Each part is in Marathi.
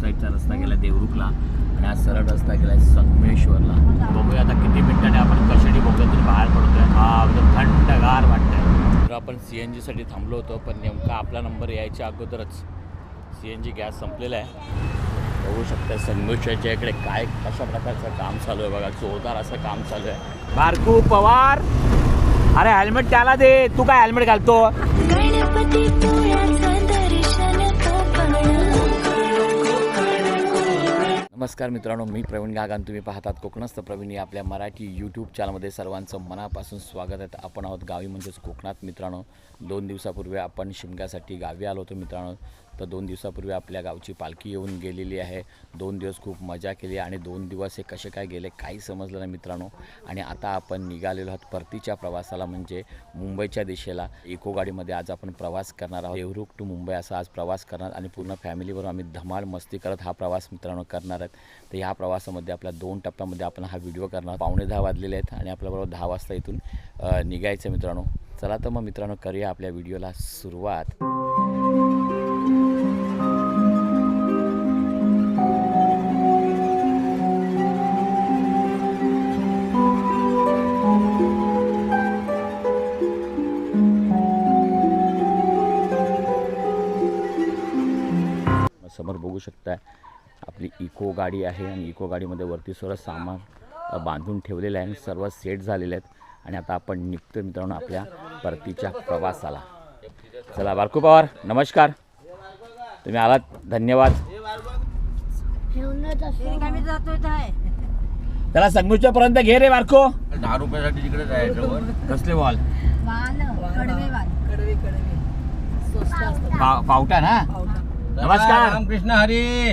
साईडचा रस्ता गेला देवरुखला आणि हा सरळ रस्ता गेला संगमेश्वरला. बघूया आता किती मिनिटाने आपण कशेडी बघूयातून बाहेर पडतोय. हा एकदम थंडगार वाटतंय. तर आपण सी एन जीसाठी थांबलो होतो पण नेमका आपला नंबर यायच्या अगोदरच सी एन जी गॅस संपलेला आहे. बघू शकता संगमेश्वरच्या इकडे काय कशा प्रकारचं काम चालू आहे बघा जोरदार असं काम चालू आहे. बारकू पवार! अरे हेल्मेट त्याला दे तू काय हेल्मेट घालतो? नमस्कार मित्रांनो मी प्रवीण गागान तुम्ही पाहतात कोकणस्थ प्रवीण या आपल्या मराठी यूट्यूब चॅनलमध्ये सर्वांचं मनापासून स्वागत आहे. आपण आहोत गावी म्हणजेच कोकणात मित्रांनो. दोन दिवसापूर्वी आपण शिमग्यासाठी गावी आलो होतो मित्रांनो. तर दोन दिवसापूर्वी आपल्या गावची पालखी येऊन गेलेली आहे. दोन दिवस खूप मजा केली आणि दोन दिवस हे कसे काय गेले काही समजलं नाही मित्रांनो. आणि आता आपण निघालेलो आहोत परतीच्या प्रवासाला म्हणजे मुंबईच्या दिशेला. इको गाडीमध्ये आज आपण प्रवास करणार आहोत. देवरुख टू मुंबई असा आज प्रवास करणार आणि पूर्ण फॅमिलीबरोबर आम्ही धमाल मस्ती करत हा प्रवास मित्रांनो करणार आहेत. तर ह्या प्रवासामध्ये आपल्या दोन टप्प्यामध्ये आपण हा व्हिडिओ करणार पावणे दहा वाजलेले आहेत आणि आपल्याबरोबर दहा वाजता इथून निघायचं मित्रांनो. चला तर मग मित्रांनो करूया आपल्या व्हिडिओला सुरुवात. आपली इको गाडी आहे आणि इको गाडीमध्ये वरती सर्व सामान बांधून ठेवलेलं आहे आणि सर्व सेट झालेले आहेत. आणि आता आपण निघतो मित्रांनो आपल्या परतीच्या प्रवासाला. चला बारकू पवार नमस्कार. तुम्ही आलात धन्यवाद. आम्ही जातोय काय चला संगमेश्वर पर्यंत घे रे बारको. दहा रुपयासाठी तिकडे जायचं कसले बॉल वाल कडवे वाल. कडवे कडवे. पाव पावटा ना? नमस्कार. रामकृष्ण हरी.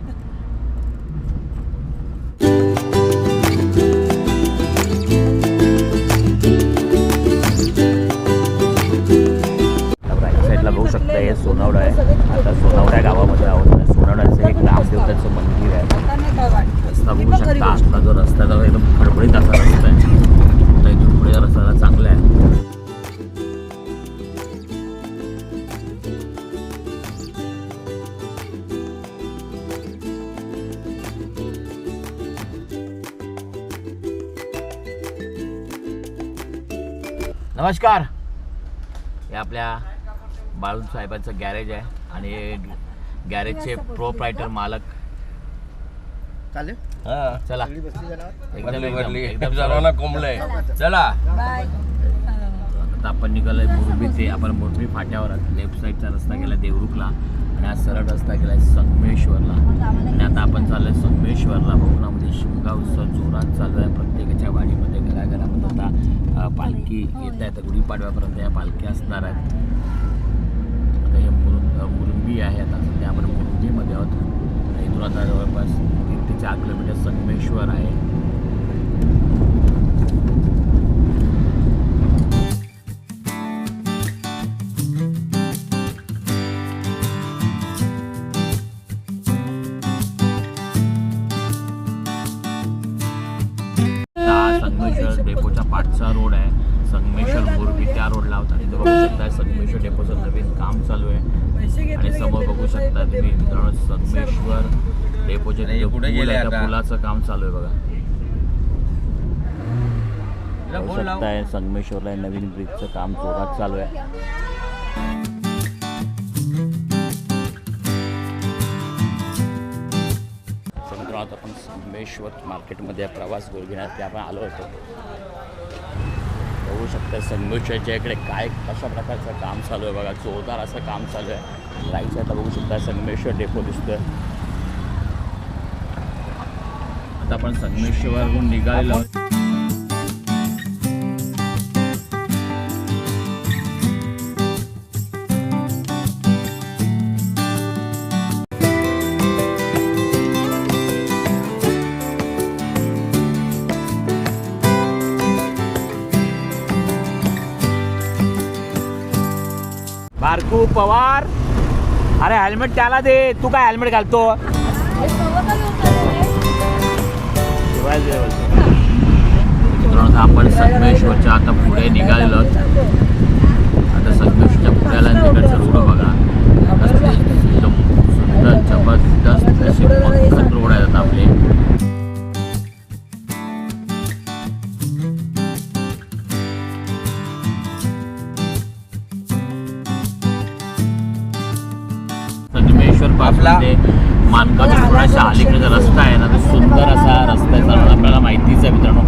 नमस्कार. हे आपल्या बाळून साहेबांचं गॅरेज आहे आणि हे गॅरेजचे प्रोप्रायटर मालक. चालेल. चला. एकदम भरली एकदम एकदम सर्वांना कोंबलंय. चला. बाय. आता आपण निघालोय मुरबी ते. आपण मुरबी फाट्यावर लेफ्ट साईडचा रस्ता गेला देवरुखला आणि हा सरळ रस्ता गेलाय संगमेश्वरला. आणि आता आपण चाललोय संगमेश्वरला. कोकणामध्ये शिमगा उत्सव जोरात चालू आहे. पालखी येत आहे तर गुढीपाडव्यापर्यंत या पालखी असणार आहेत. आता हे मुरुं मुरुंबी आहे. आता सध्या आपण मुरुंबीमध्ये आहोत. इथून आता जवळपास तीन ते चार किलोमीटर संगमेश्वर आहे. पाठचा रोड आहे. संगमेश्वर मुरबी त्या रोडला होता. आणि बघू शकता संगमेश्वर डेपोचं नवीन काम चालू आहे. आणि समोर बघू शकता तुम्ही मित्रांनो संगमेश्वर डेपोचे पूल गेले? पुलाचं काम चालू आहे बघा. शकताय संगमेश्वरला नवीन ब्रिजचं काम जोरात चालू आहे. आपण संगमेश्वर मार्केटमध्ये प्रवास घेण्यासाठी आपण आलो होतो. बघू शकता संगमेश्वरच्या इकडे काय कशा प्रकारचं काम चालू आहे बघा जोरदार असं काम चालू आहे. राईट साईडला बघू शकता संगमेश्वर डेपो दिसतोय. आता आपण संगमेश्वरहून निघालेलो बारकू पवार. अरे हेल्मेट त्याला दे. तू काय हेल्मेट घालतो? मित्रांनो आपण संगमेश्वरच्या आता पुढे निघालेलो आता संगमेश्वर पासून आपला- ते मानगावच्या थोडासा अलीकडे रस्ता आहे ना तो सुंदर असा रस्ता आहे आपल्याला माहितीच आहे मित्रांनो.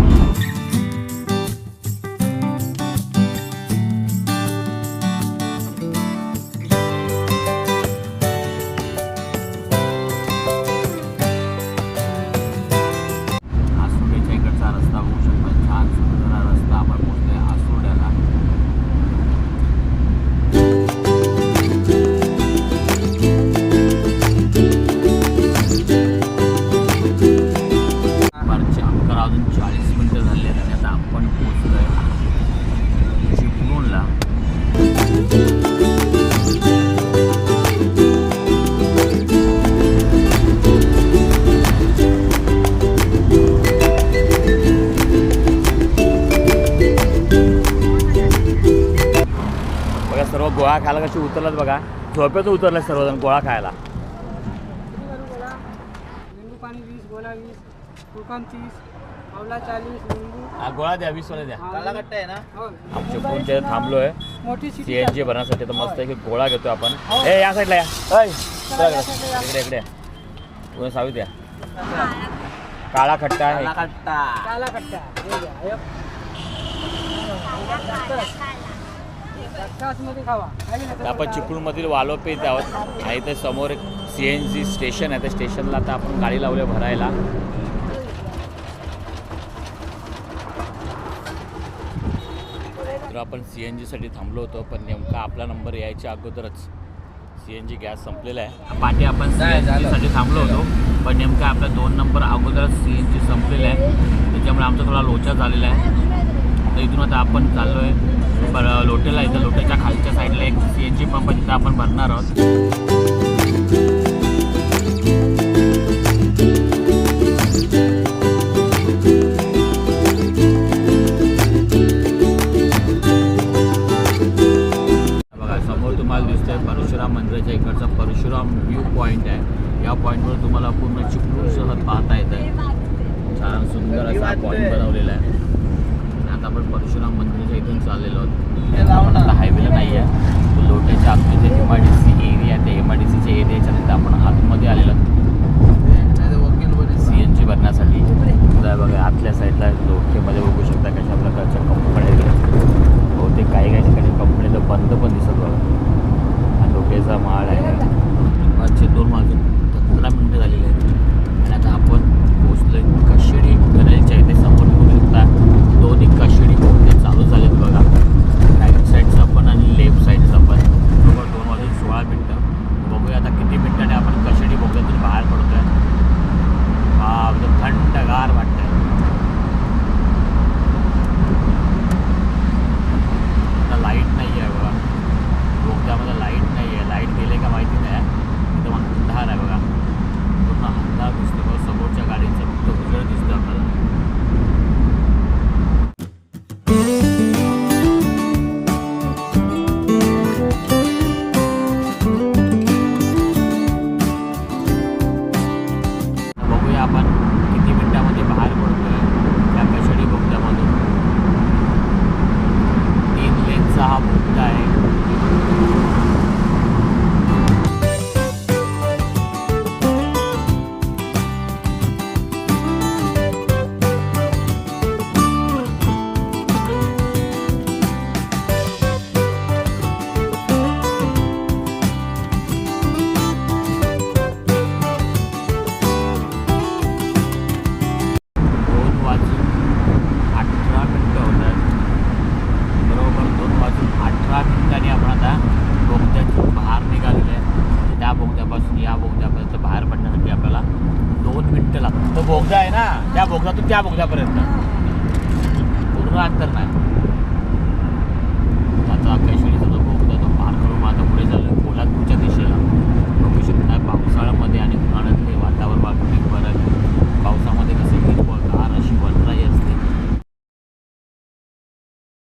बघा सर्व गोळा खायला कशी उतरलात बघा. झोपेत उतरले सर्वजण गोळा खायला. हा गोळा द्या वीस वाले द्या. आहे हो आमच्या कोणच्या थांबलोय. मोठी सी सिटी एन जी भरण्यासाठी तर मस्त एक गोळा घेतो आपण. ए या साईडला या. इकडे. इकडे. कोण सावीत या. काळा खट्टा आहे. कालाकट्टा काला आपण चिपळूणमधील वालोपे इथे आहोत. आणि इथे समोर एक सी एन जी स्टेशन आहे. त्या स्टेशनला आता आपण गाडी लावली भरायला. तर आपण सी एन जीसाठी थांबलो होतो पण नेमका आपला नंबर यायच्या अगोदरच सी एन जी गॅस संपलेला आहे. पाठी आपण सी एन. जीसाठी थांबलो होतो पण नेमका आपला दोन नंबर अगोदरच सी एन जी संपलेला आहे. त्याच्यामुळे आमचा थोडा लोचा झालेला आहे. तर इथून आता आपण चाललो आहे पर लोटेला इथं लोटेच्या खालच्या साईडला एक सी एन जी पंप तिथं आपण भरणार आहोत. उद्यापर्यंत. पूर्ण अंतर नाही. आता काही